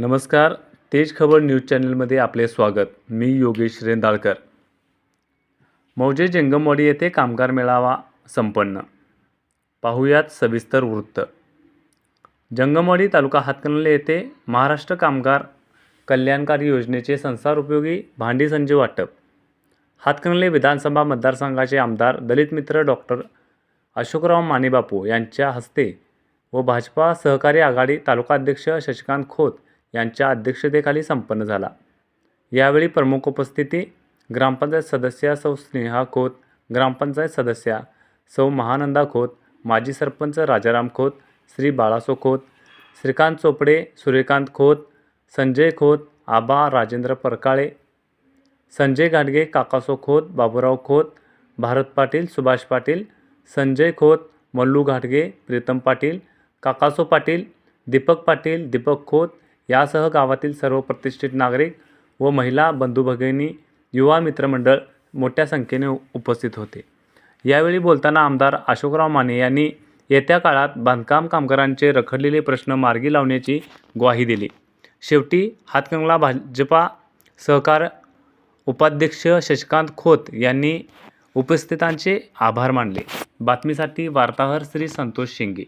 नमस्कार तेज खबर न्यूज चॅनलमध्ये आपले स्वागत. मी योगेश रेंदाळकर. मौजे जंगमवाडी येथे कामगार मेळावा संपन्न. पाहुयात सविस्तर वृत्त. जंगमवाडी तालुका हातकणले येथे महाराष्ट्र कामगार कल्याणकारी योजनेचे संसार उपयोगी भांडी संजय वाटप. हातकणले विधानसभा मतदारसंघाचे आमदार दलित मित्र डॉक्टर अशोकराव मानेबापू यांच्या हस्ते व भाजपा सहकारी आघाडी तालुका अध्यक्ष शशिकांत खोत यांच्या अध्यक्षतेखाली संपन्न झाला. यावेळी प्रमुख उपस्थिती ग्रामपंचायत सदस्या सौ स्नेहा खोत ग्रामपंचायत सदस्या सौ महानंदा खोत माजी सरपंच राजाराम खोत श्री बाळासो खोत श्रीकांत चोपडे सूर्यकांत खोत संजय खोत आबा राजेंद्र परकाळे संजय गाडगे काकासो खोत बाबूराव खोत भारत पाटील सुभाष पाटील संजय खोत मल्लू घाटगे प्रीतम पाटील काकासो पाटील दीपक पाटील दीपक खोत यासह गावातील सर्व प्रतिष्ठित नागरिक व महिला बंधू भगिनी युवा मित्रमंडळ मोठ्या संख्येने उपस्थित होते. यावेळी बोलताना आमदार अशोकराव माने यांनी येत्या काळात बांधकाम कामगारांचे रखडलेले प्रश्न मार्गी लावण्याची ग्वाही दिली. शेवटी हातकंगला भाजपा सहकार उपाध्यक्ष शशिकांत खोत यांनी उपस्थितांचे आभार मानले. बातमीसाठी वार्ताहर श्री संतोष शिंगे.